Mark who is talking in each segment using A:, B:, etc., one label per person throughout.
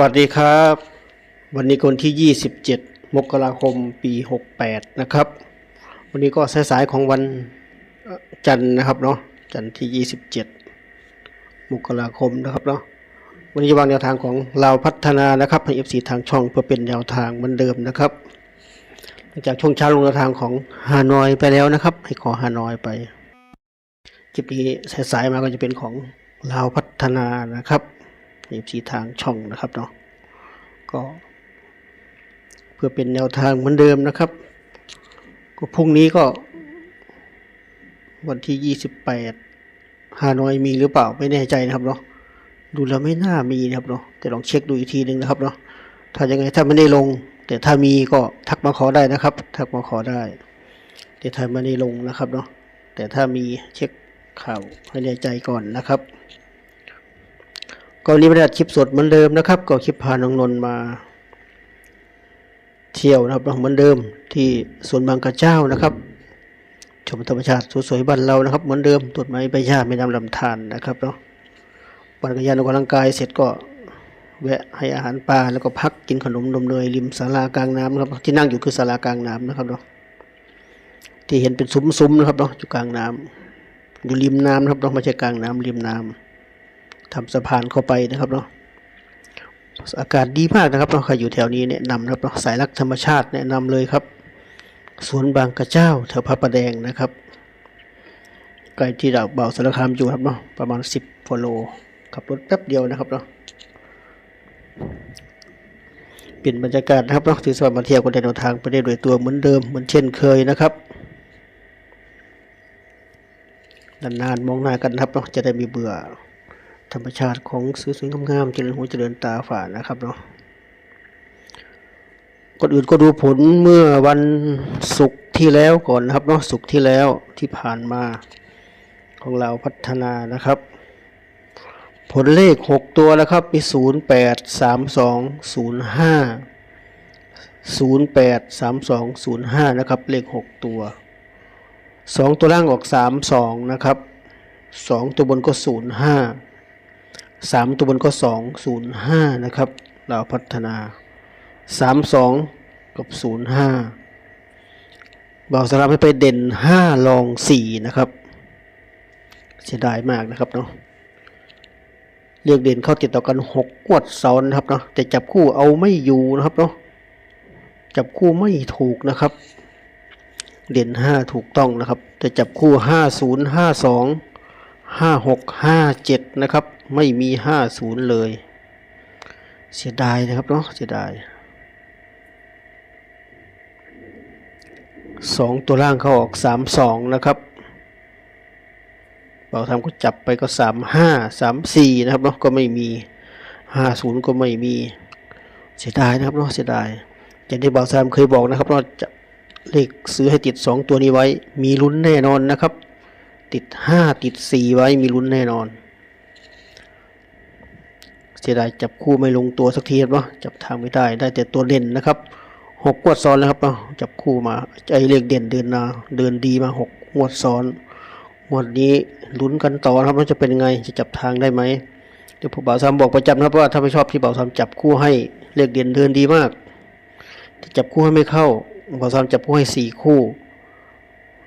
A: วัสดีครับ วันนี้คนที่ 27 มกราคมปี 68 นะครับ วันนี้ก็สายๆของวันจันทร์นะครับเนาะจันทร์ที่ 27 มกราคมนะครับเนาะวันนี้จะวางแนวทางของเราวพัฒนานะครับให้ FC ทางช่องเพื่อเป็นแนวทางเหมือนเดิมนะครับหลังจากช่วงเช้าลงแนวทางของฮานอยไปแล้วนะครับ ให้ขอฮานอยไปคลิปนี้สายๆมาก็จะเป็นของเราวพัฒนานะครับ เอฟซีทางช่องนะครับเนาะก็ เพื่อเป็นแนวทางเหมือนเดิมนะครับ ก็พรุ่งนี้ก็ วันที่ยี่สิบแปดฮานอยมีหรือเปล่าไม่แน่ใจนะครับเนาะดูแล้วไม่น่ามีนะครับเนาะแต่ลองเช็คดูอีกทีหนึ่งนะครับเนาะถ้ายังไงถ้าไม่ได้ลง แต่ถ้ามีก็ทักมาขอได้นะครับ ทักมาขอได้ แต่ถ้าไม่ได้ลงนะครับเนาะแต่ถ้ามีเช็คข่าวให้แน่ใจก่อนนะครับ ก็นี้ไม่ได้คลิปสดเหมือนเดิมนะครับ ก็คลิปพาน้องนนมา เที่ยวนะครับเหมือนเดิมที่สวนบางกระเจ้านะครับ ชมธรรมชาติสวยๆบ้านเรานะครับ เหมือนเดิมต้นไม้ใบหญ้าไม่น้ำลำธารนะครับเนาะปั่นจักรยานออกกำลังกายเสร็จก็แวะให้อาหารปลาแล้วก็พักกินขนมนมเนยริมศาลากลางน้ำนะครับที่นั่งอยู่คือศาลากลางน้ำนะครับเนาะที่เห็นเป็นซุ้มๆนะครับเนาะอยู่กลางน้ำอยู่ริมน้ำนะครับเนาะไม่ใช่กลางน้ำริมน้ำ ทำสะพานเข้าไปนะครับเนาะอากาศดีมากนะครับเนาะใครอยู่แถวนี้แนะนำนะครับเนาะสายรักธรรมชาติแนะนำเลยครับสวนบางกระเจ้าแถวพระประแดงนะครับใกล้ที่ดาเบาสารคามอยู่ครับเนาะประมาณสิบกว่าโลขับรถแป๊บเดียวนะครับเนาะเปลี่ยนบรรยากาศนะครับเนาะที่สวนมาเที่ยวกันในแนวทางไปได้โดยตัวเหมือนเดิมเหมือนเช่นเคยนะครับนานๆมองหน้ากันครับเนาะจะได้ไมีเบื่อ ธรรมชาติของสวยๆงามๆเจริญหูเจริญตาฝ่านะครับเนาะก่อนอื่นก็ดูผลเมื่อวันศุกร์ที่แล้วก่อนนะครับเนาะศุกร์ที่แล้วที่ผ่านมาของเราพัฒนานะครับ ผลเลขหกตัวแล้วครับมีศูนย์แปดสามสองศูนย์ห้าศูนย์แปดสามสองศูนย์ห้านะครับ เลขหกตัวสองตัวล่างออกสามสองนะครับสองตัวบนก็ศูนย์ห้า สามตัวบนก็สองศูนย์ห้านะครับเราพัฒนาสามสองกับศูนย์ห้าบ่าวสลับให้ไปเด่นห้าลองสี่นะครับ เสียดายมากนะครับเนาะเรียกเด่นเข้าติดต่อกันหกงวดซ้อนนะครับเนาะแต่จับคู่เอาไม่อยู่นะครับเนาะจับคู่ไม่ถูกนะครับ เด่นห้าถูกต้องนะครับ แต่จับคู่ห้าศูนย์ห้าสอง ห้าหกห้าเจ็ดนะครับไม่มีห้าศูนย์เลย เสียดายนะครับเนาะเสียดายสองตัวล่างเขาออกสามสองนะครับเบาทำก็จับไปก็สามห้าสามสี่นะครับเนาะก็ไม่มีห้าศูนย์ก็ไม่มีเสียดายนะครับเนาะเสียดายอย่างที่เบาทำเคยบอกนะครับเนาะจะเลขซื้อให้ติดสองตัวนี้ไว้ มีลุ้นแน่นอนนะครับ ติดห้าติดสี่ไว้มีลุ้นแน่นอน เสียดายจับคู่ไม่ลงตัวสักทีเนาะจับทางไม่ได้ได้แต่ตัวเด่นนะครับหกงวดซ้อนแล้วครับเนาะจับคู่มาไอเลขเด่นเดินนาเดินดีมาหกงวดซ้อนงวดนี้ลุ้นกันต่อครับว่าจะเป็นยังไงจะจับทางได้ไหมเดี๋ยวผู้บ่าวซ้ำบอกประจำนะครับว่าถ้าไม่ชอบที่บ่าวซ้ำจับคู่ให้เลขเด่นเดินดีมากที่จับคู่ให้ไม่เข้าบ่าวซ้ำจับคู่ให้สี่คู่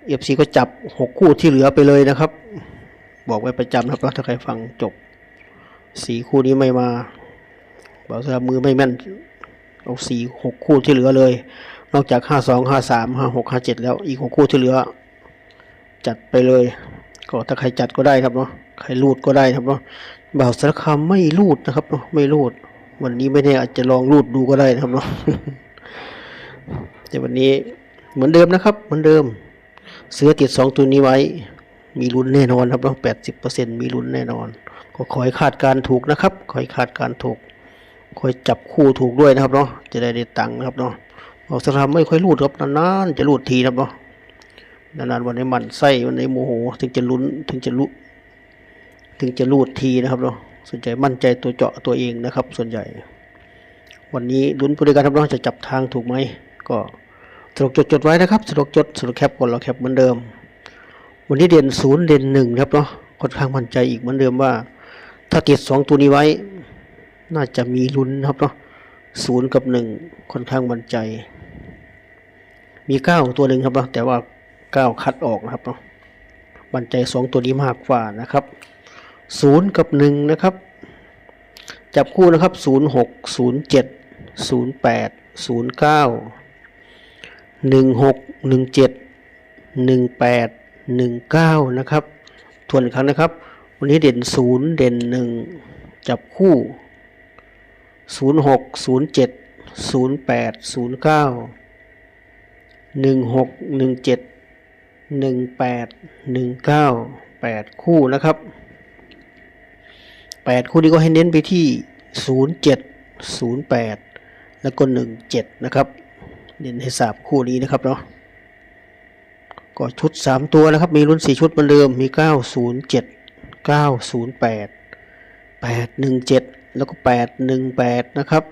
A: เอฟซีก็จับหกคู่ที่เหลือไปเลยนะครับ บอกไว้ประจำนะครับถ้าใครฟังจบสีคู่นี้ไม่มาบอกว่ามือไม่แม่นเอาสี่หกคู่ที่เหลือเลย นอกจากห้าสองห้าสามห้าหกห้าเจ็ดแล้วอีกหกคู่ที่เหลือ จัดไปเลย ก็ถ้าใครจัดก็ได้ครับเนาะใครรูดก็ได้ครับเนาะบ่าวสารคามไม่รูดนะครับเนาะไม่รูด วันนี้ไม่แน่อาจจะลองรูดดูก็ได้นะครับเนาะแต่วันนี้เหมือนเดิมนะครับ เหมือนเดิม เสือติดสองตัวนี้ไว้ มีลุ้นแน่นอนครับเนาะแปดสิบเปอร์เซ็นมีลุ้นแน่นอน ก็ขอให้คาดการถูกนะครับ ขอให้คาดการถูก ขอให้จับคู่ถูกด้วยนะครับเนาะ จะได้ได้ตังค์นะครับเนาะบอกสถาไม่ค่อยรูดครับนานๆจะรูดทีนะครับเนาะ นานๆวันไหนหมันไส้วันไหนโมโห ถึงจะลุ้นถึงจะรู้ถึงจะรูดทีนะครับเนาะ ส่วนใหญ่มั่นใจตัวเจาะตัวเองนะครับ ส่วนใหญ่ วันนี้ลุ้นบริการครับเนาะจะจับทางถูกไหมก็ สรุปจดจดๆไว้นะครับสรุปจดสรุปแคปก่อนเราแคปเหมือนเดิม วันนี้เด่นศูนย์เด่นหนึ่งครับเนาะค่อนข้างมั่นใจอีกเหมือนเดิมว่า ถ้าติดสองตัวนี้ไว้ น่าจะมีลุ้นครับเนาะศูนย์กับหนึ่งค่อนข้างมั่นใจ มีเก้าตัวหนึ่งครับเนาะแต่ว่าเก้าคัดออกนะครับเนาะมั่นใจสองตัวนี้มากกว่านะครับศูนย์กับหนึ่งนะครับ จับคู่นะครับศูนย์หกศูนย์เจ็ดศูนย์แปดศูนย์เก้า หนึ่งหกหนึ่งเจ็ดหนึ่งแปดหนึ่งเก้านะครับทวนอีกครั้งนะครับ วันนี้เด่นศูนย์เด่นหนึ่งจับคู่ศูนย์หกศูนย์เจ็ดศูนย์แปดศูนย์เก้าหนึ่งหกหนึ่งเจ็ดหนึ่งแปดหนึ่งเก้าแปดคู่นะครับแปดคู่นี้ก็ให้เน้นไปที่ศูนย์เจ็ดศูนย์แปดแล้วก็หนึ่งเจ็ดนะครับ เน้นให้สามคู่นี้นะครับเนาะก็ชุด 3 ตัวนะครับ มีรุ่น 4 ชุดเหมือนเดิมมี 907 908 817 แล้วก็ 818 นะครับ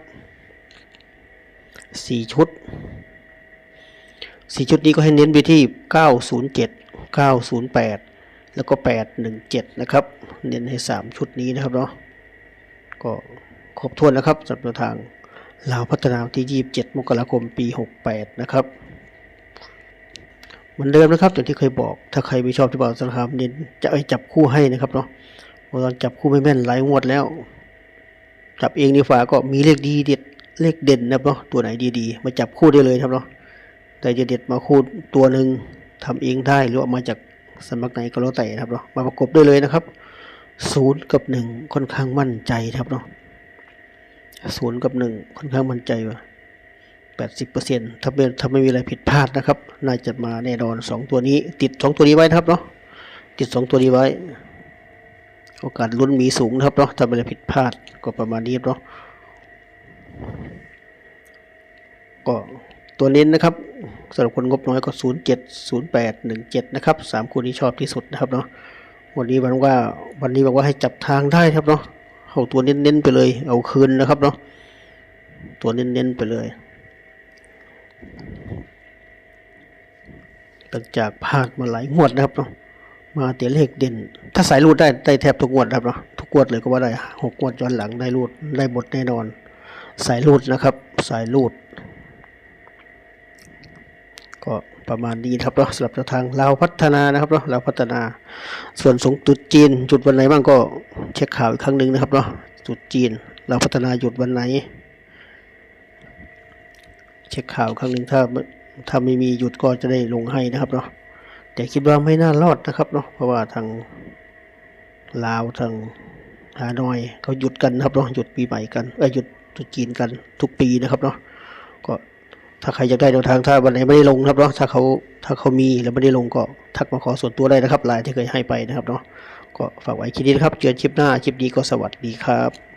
A: 4 ชุด 4 ชุดนี้ก็ให้เน้นไปที่ 907 908 แล้วก็ 817 นะครับ เน้นให้ 3 ชุดนี้นะครับเนาะก็ครบถ้วนนะครับสำหรับแนวทาง ลาวพัฒนาวันที่ 27 มกราคม ปี 68 นะครับเหมือนเดิมนะครับอย่างที่เคยบอก ถ้าใครไม่ชอบที่บอกสารคามเน้นจะเอจับคู่ให้นะครับเนาะเราะตอนจับคู่ไม่แม่นหลายงวดแล้ว จับเองดีฝ่าก็มีเลขดีเด็ดเลขเด่นนะครับเนาะตัวไหนดีๆ มาจับคู่ได้เลยครับเนาะแต่จะเด็ดมาคู่ตัวหนึ่งทำเองได้หรือเอามาจากสำนักไหนก็แล้วแต่นะครับเนาะมาประกบได้เลยนะครับศูนย์กับหนึ่งค่อนข้างมั่นใจครับเนาะ ศูนย์กับหนึ่งค่อนข้างมั่นใจว่าแปดสิบเปอร์เซ็นต์ถ้าเป็นถ้าไม่มีอะไรผิดพลาดนะครับ น่าจะมาแน่นอนสองตัวนี้ ติดสองตัวนี้ไว้นะครับเนาะติดสองตัวนี้ไว้ โอกาสลุ้นมีสูงนะครับเนาะถ้าไม่ได้ผิดพลาดก็ประมาณนี้เนาะก็ตัวเน้นนะครับสำหรับคนงบน้อยก็ศูนย์เจ็ดศูนย์แปดหนึ่งเจ็ดนะครับสามคู่นี้ชอบที่สุดนะครับเนาะวันนี้วันว่าวันนี้บอกว่าให้จับทางได้ครับเนาะ เอาตัวเน้นๆไปเลย เอาคืนนะครับเนาะตัวเน้นๆไปเลยหลังจากพลาดมาหลายงวดนะครับเนาะมาเตียเลขเด่น ถ้าสายรูดได้ได้แทบทุกงวดนะครับเนาะทุกงวดเลยก็ว่าได้หกงวดย้อนหลังได้รูดได้หมดแน่นอน สายรูดนะครับ สายรูด ก็ ประมาณนี้ครับเนาะสำหรับทางเราวพัฒนานะครับเนาะเราวพัฒนา ส่วนสงตุดจีน จุดวันไหนบ้างก็เช็คข่าวอีกครั้งหนึ่งนะครับเนาะตรุดจีน เราวพัฒนาหยุดวันไหน เช็คข่าวครั้งหนึ่งถ้าถ้าไม่มีหยุดก็จะได้ลงให้นะครับเนาะแต่คิดว่าไม่น่ารอดนะครับเนาะเพราะว่าทางลาวทางฮานอยเขาหยุดกันนะครับเนาะหยุดปีใหม่กันเออหยุดตรุษจีนกันทุกปีนะครับเนาะก็ ถ้าใครอยากได้แนวทางถ้าวันไหนไม่ได้ลงครับเนาะถ้าเขาถ้าเขามีแล้วไม่ได้ลงก็ทักมาขอส่วนตัวได้นะครับไลน์ที่เคยให้ไปนะครับเนาะก็ฝากไว้คลิปนี้นะครับเจอคลิปหน้าคลิปนี้ก็สวัสดีครับ